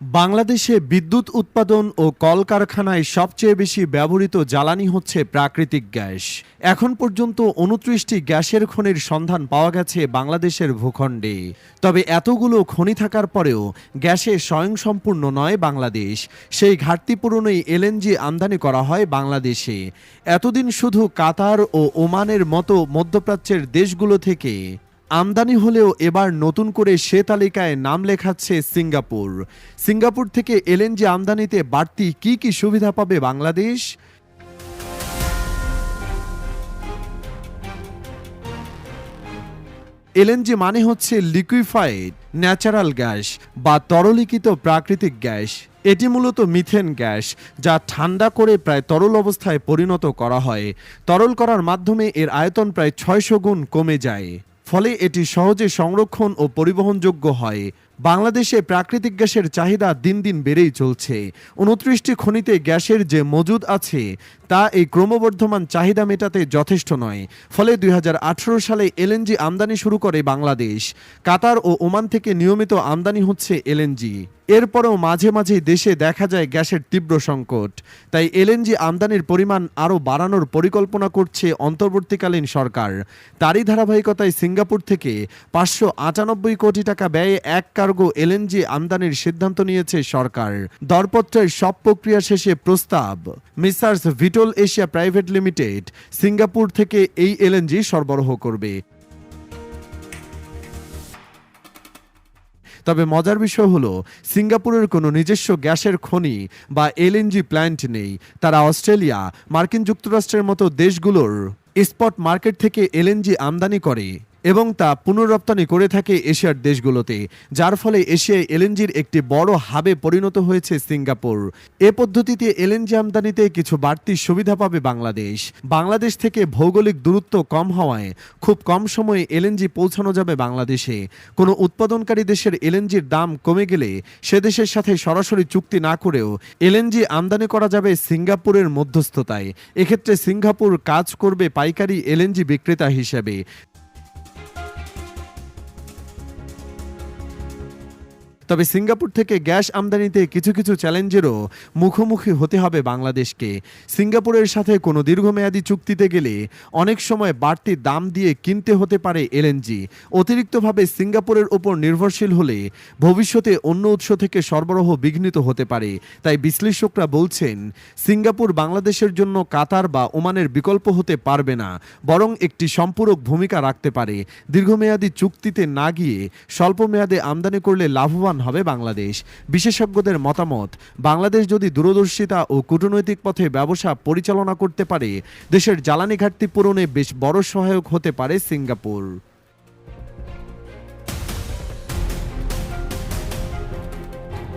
বাংলাদেশে বিদ্যুৎ উৎপাদন ও কলকারখানায় সবচেয়ে বেশি ব্যবহৃত জ্বালানি হচ্ছে প্রাকৃতিক গ্যাস। এখন পর্যন্ত উনত্রিশটি গ্যাসের খনির সন্ধান পাওয়া গেছে বাংলাদেশের ভূখণ্ডে। তবে এতগুলো খনি থাকার পরেও গ্যাসে স্বয়ংসম্পূর্ণ নয় বাংলাদেশ। সেই ঘাটতি পূরণেই এলএনজি আমদানি করা হয় বাংলাদেশে। এতদিন শুধু কাতার ও ওমানের মতো মধ্যপ্রাচ্যের দেশগুলো থেকে আমদানি হলেও এবার নতুন করে সে তালিকায় নাম লেখাচ্ছে সিঙ্গাপুর। সিঙ্গাপুর থেকে এলএনজি আমদানিতে বাড়তি কি কি সুবিধা পাবে বাংলাদেশ? এলএনজি মানে হচ্ছে লিকুইফাইড, ন্যাচারাল গ্যাস বা তরলীকৃত প্রাকৃতিক গ্যাস। এটি মূলত মিথেন গ্যাস, যা ঠান্ডা করে প্রায় তরল অবস্থায় পরিণত করা হয়। তরল করার মাধ্যমে এর আয়তন প্রায় ছয়শো গুণ কমে যায়। ফলে এটি সহজে সংরক্ষণ ও পরিবহনযোগ্য হয়। বাংলাদেশে প্রাকৃতিক গ্যাসের চাহিদা দিন দিন বেড়েই চলছে। উনত্রিশটি খনিতে গ্যাসের যে মজুদ আছে, তা এই ক্রমবর্ধমান চাহিদা মেটাতে যথেষ্ট নয়। ফলে দুই হাজার আঠেরো সালে এলএনজি আমদানি শুরু করে বাংলাদেশ। কাতার ও ওমান থেকে নিয়মিত আমদানি হচ্ছে এলএনজি এরপরেও মাঝে মাঝে দেশে দেখা যায় গ্যাসের তীব্র সংকট। তাই এলএনজি আমদানির পরিমাণ আরও বাড়ানোর পরিকল্পনা করছে অন্তর্বর্তীকালীন সরকার। তারই ধারাবাহিকতায় সিঙ্গাপুর থেকে পাঁচশো আটানব্বই কোটি টাকা ব্যয়ে এক কার্গো এলএনজি আমদানির সিদ্ধান্ত নিয়েছে সরকার। দরপত্রের সব প্রক্রিয়া শেষে প্রস্তাব। Messrs Vitol Asia private limited Singapore থেকে এই এলএনজি সরবরাহ করবে। তবে মজার বিষয় হলো, সিঙ্গাপুরের কোনো নিজস্ব গ্যাসের খনি বা এলএনজি প্ল্যান্ট নেই। তারা অস্ট্রেলিয়া, মার্কিন যুক্তরাষ্ট্রের মতো দেশগুলোর স্পট মার্কেট থেকে এলএনজি আমদানি করে। এবং তা পুনরপ্তানি করে থাকে এশিয়ার দেশগুলোতে, যার ফলে এশিয়ায় এলএনজির একটি বড় হাবে পরিণত হয়েছে সিঙ্গাপুর। এ পদ্ধতিতে এলএনজি আমদানিতে কিছু বাড়তি সুবিধা পাবে বাংলাদেশ। বাংলাদেশ থেকে ভৌগোলিক দূরত্ব কম হওয়ায় খুব কম সময়ে এলএনজি পৌঁছানো যাবে বাংলাদেশে। কোনো উৎপাদনকারী দেশের এলএনজির দাম কমে গেলে সে দেশের সাথে সরাসরি চুক্তি না করেও এলএনজি আমদানি করা যাবে সিঙ্গাপুরের মধ্যস্থতায়। এক্ষেত্রে সিঙ্গাপুর কাজ করবে পাইকারি এলএনজি বিক্রেতা হিসেবে। তবে সিঙ্গাপুর থেকে গ্যাস আমদানিতে কিছু কিছু চ্যালেঞ্জেরও মুখোমুখি হতে হবে বাংলাদেশকে। সিঙ্গাপুরের সাথে কোনো দীর্ঘমেয়াদী চুক্তিতে গেলে অনেক সময় বাড়তি দাম দিয়ে কিনতে হতে পারে এলএনজি অতিরিক্তভাবে সিঙ্গাপুরের ওপর নির্ভরশীল হলে ভবিষ্যতে অন্য উৎস থেকে সরবরাহ বিঘ্নিত হতে পারে। তাই বিশ্লেষকরা বলছেন, সিঙ্গাপুর বাংলাদেশের জন্য কাতার বা ওমানের বিকল্প হতে পারবে না, বরং একটি সম্পূরক ভূমিকা রাখতে পারে। দীর্ঘমেয়াদী চুক্তিতে না গিয়ে স্বল্প মেয়াদে আমদানি করলে লাভবান হবে বাংলাদেশ। বিশেষজ্ঞদের মতামত, বাংলাদেশ যদি দূরদর্শিতা ও কূটনৈতিক পথে ব্যবসা পরিচালনা করতে পারে, দেশের জ্বালানি ঘাটতি পূরণে বেশ বড় সহায়ক হতে পারে সিঙ্গাপুর।